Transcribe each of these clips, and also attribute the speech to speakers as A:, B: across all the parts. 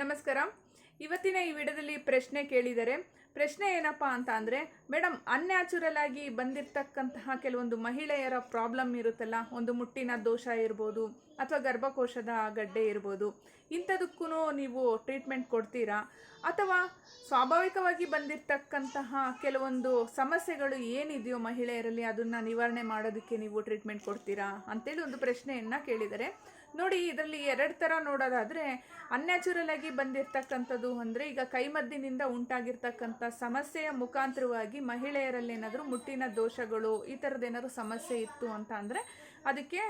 A: ನಮಸ್ಕಾರ. ಇವತ್ತಿನ ಈ ವಿಡಿಯೋದಲ್ಲಿ ಪ್ರಶ್ನೆ ಕೇಳಿದರೆ, ಪ್ರಶ್ನೆ ಏನಪ್ಪ ಅಂತ ಅಂದರೆ ಮೇಡಮ್ ಅನ್ಯಾಚುರಲ್ ಆಗಿ ಬಂದಿರತಕ್ಕಂತಹ ಕೆಲವೊಂದು ಮಹಿಳೆಯರ ಪ್ರಾಬ್ಲಮ್ ಇರುತ್ತಲ್ಲ, ಒಂದು ಮುಟ್ಟಿನ ದೋಷ ಇರ್ಬೋದು, ಅಥವಾ ಗರ್ಭಕೋಶದ ಗಡ್ಡೆ ಇರ್ಬೋದು ಇಂಥದಕ್ಕೂ ನೀವು ಟ್ರೀಟ್ಮೆಂಟ್ ಕೊಡ್ತೀರಾ? ಅಥವಾ ಸ್ವಾಭಾವಿಕವಾಗಿ ಬಂದಿರತಕ್ಕಂತಹ ಕೆಲವೊಂದು ಸಮಸ್ಯೆಗಳು ಏನಿದೆಯೋ ಮಹಿಳೆಯರಲ್ಲಿ ಅದನ್ನು ನಿವಾರಣೆ ಮಾಡೋದಕ್ಕೆ ನೀವು ಟ್ರೀಟ್ಮೆಂಟ್ ಕೊಡ್ತೀರಾ? ಅಂತೇಳಿ ಒಂದು ಪ್ರಶ್ನೆಯನ್ನು ಕೇಳಿದರೆ, ನೋಡಿ ಇದರಲ್ಲಿ ಎರಡು ಥರ ನೋಡೋದಾದರೆ ಅನ್ಯಾಚುರಲ್ ಆಗಿ ಬಂದಿರತಕ್ಕಂಥದ್ದು ಅಂದರೆ ಈಗ ಕೈಮದ್ದಿನಿಂದ ಉಂಟಾಗಿರ್ತಕ್ಕಂಥ ಸಮಸ್ಯೆಯ ಮುಖಾಂತರವಾಗಿ ಮಹಿಳೆಯರಲ್ಲಿ ಏನಾದರೂ ಮುಟ್ಟಿನ ದೋಷಗಳು, ಈ ಥರದ್ದು ಏನಾದರೂ ಸಮಸ್ಯೆ ಇತ್ತು ಅಂತ ಅಂದರೆ, ಅದಕ್ಕೆ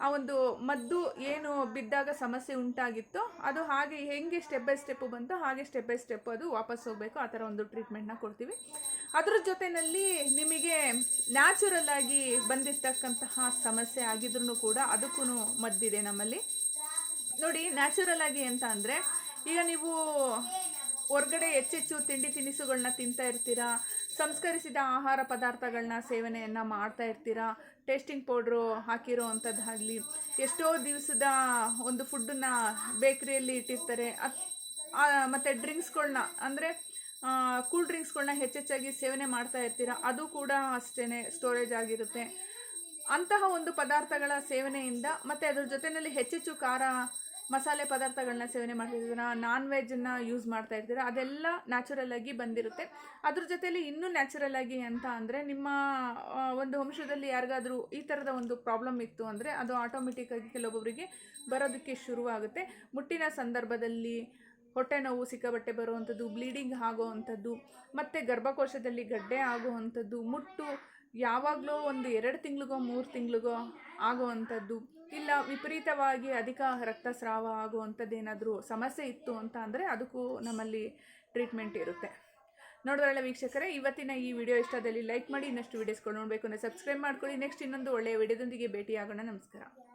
A: ಆ ಒಂದು ಮದ್ದು ಏನು ಬಿದ್ದಾಗ ಸಮಸ್ಯೆ ಉಂಟಾಗಿತ್ತು ಅದು ಹಾಗೆ ಹೆಂಗೆ ಸ್ಟೆಪ್ ಬೈ ಸ್ಟೆಪ್ ಬಂತು ಹಾಗೆ ಸ್ಟೆಪ್ ಬೈ ಸ್ಟೆಪ್ ಅದು ವಾಪಸ್ ಹೋಗಬೇಕು. ಆ ಥರ ಒಂದು ಟ್ರೀಟ್ಮೆಂಟ್ನ ಕೊಡ್ತೀವಿ. ಅದ್ರ ಜೊತೆಯಲ್ಲಿ ನಿಮಗೆ ನ್ಯಾಚುರಲ್ ಆಗಿ ಬಂದಿರ್ತಕ್ಕಂತಹ ಸಮಸ್ಯೆ ಆಗಿದ್ರೂ ಕೂಡ ಅದಕ್ಕೂ ಮದ್ದಿದೆ ನಮ್ಮಲ್ಲಿ. ನೋಡಿ ನ್ಯಾಚುರಲ್ ಆಗಿ ಅಂತ ಅಂದರೆ, ಈಗ ನೀವು ಹೊರ್ಗಡೆ ಹೆಚ್ಚೆಚ್ಚು ತಿಂಡಿ ತಿನಿಸುಗಳನ್ನ ತಿಂತಾ ಇರ್ತೀರಾ? ಸಂಸ್ಕರಿಸಿದ ಆಹಾರ ಪದಾರ್ಥಗಳನ್ನ ಸೇವನೆಯನ್ನು ಮಾಡ್ತಾ ಇರ್ತೀರಾ? ಟೇಸ್ಟಿಂಗ್ ಪೌಡ್ರು ಹಾಕಿರೋ ಅಂಥದ್ದಾಗಲಿ ಎಷ್ಟೋ ದಿವಸದ ಒಂದು ಫುಡ್ಡನ್ನು ಬೇಕ್ರಿಯಲ್ಲಿ ಇಟ್ಟಿರ್ತಾರೆ. ಅತ್ ಮತ್ತು ಡ್ರಿಂಕ್ಸ್ಗಳನ್ನ ಅಂದರೆ ಕೂಲ್ ಡ್ರಿಂಕ್ಸ್ಗಳನ್ನ ಹೆಚ್ಚೆಚ್ಚಾಗಿ ಸೇವನೆ ಮಾಡ್ತಾ ಇರ್ತೀರಾ? ಅದು ಕೂಡ ಅಷ್ಟೇ ಸ್ಟೋರೇಜ್ ಆಗಿರುತ್ತೆ. ಅಂತಹ ಒಂದು ಪದಾರ್ಥಗಳ ಸೇವನೆಯಿಂದ ಮತ್ತು ಅದ್ರ ಜೊತೆಯಲ್ಲಿ ಹೆಚ್ಚೆಚ್ಚು ಖಾರ ಮಸಾಲೆ ಪದಾರ್ಥಗಳನ್ನ ಸೇವನೆ ಮಾಡ್ತಿರ್ತೀರ ನಾನ್ ವೆಜ್ಜನ್ನು ಯೂಸ್ ಮಾಡ್ತಾ ಇರ್ತೀರಾ? ಅದೆಲ್ಲ ನ್ಯಾಚುರಲ್ ಆಗಿ ಬಂದಿರುತ್ತೆ. ಅದ್ರ ಜೊತೆಯಲ್ಲಿ ಇನ್ನೂ ನ್ಯಾಚುರಲ್ ಆಗಿ ಅಂತ ಅಂದರೆ ನಿಮ್ಮ ಒಂದು ವಂಶದಲ್ಲಿ ಯಾರಿಗಾದರೂ ಈ ಥರದ ಒಂದು ಪ್ರಾಬ್ಲಮ್ ಇತ್ತು ಅಂದರೆ ಅದು ಆಟೋಮೆಟಿಕ್ಕಾಗಿ ಕೆಲವೊಬ್ಬರಿಗೆ ಬರೋದಕ್ಕೆ ಶುರುವಾಗುತ್ತೆ. ಮುಟ್ಟಿನ ಸಂದರ್ಭದಲ್ಲಿ ಹೊಟ್ಟೆ ನೋವು ಸಿಕ್ಕಾಬಟ್ಟೆ ಬರುವಂಥದ್ದು ಬ್ಲೀಡಿಂಗ್ ಆಗೋವಂಥದ್ದು, ಮತ್ತು ಗರ್ಭಕೋಶದಲ್ಲಿ ಗಡ್ಡೆ ಆಗುವಂಥದ್ದು, ಮುಟ್ಟು ಯಾವಾಗಲೂ ಒಂದು ಎರಡು ತಿಂಗಳಿಗೋ, ಮೂರು ತಿಂಗಳಿಗೋ ಆಗುವಂಥದ್ದು. ಇಲ್ಲ, ವಿಪರೀತವಾಗಿ ಅಧಿಕ ರಕ್ತಸ್ರಾವ ಆಗುವಂಥದ್ದು ಏನಾದರೂ ಸಮಸ್ಯೆ ಇತ್ತು ಅಂತ ಅಂದರೆ ಅದಕ್ಕೂ ನಮ್ಮಲ್ಲಿ ಟ್ರೀಟ್ಮೆಂಟ್ ಇರುತ್ತೆ. ನೋಡಿದ್ರಲ್ಲ ವೀಕ್ಷಕರೇ, ಇವತ್ತಿನ ಈ ವಿಡಿಯೋ ಇಷ್ಟದಲ್ಲಿ ಲೈಕ್ ಮಾಡಿ ಇನ್ನಷ್ಟು ವೀಡಿಯೋಸ್ಗಳು ನೋಡಬೇಕು ಅಂದರೆ ಸಬ್ಸ್ಕ್ರೈಬ್ ಮಾಡ್ಕೊಳ್ಳಿ. ನೆಕ್ಸ್ಟ್ ಇನ್ನೊಂದು ಒಳ್ಳೆಯ ವಿಡಿಯೋದೊಂದಿಗೆ ಭೇಟಿಯಾಗೋಣ. ನಮಸ್ಕಾರ.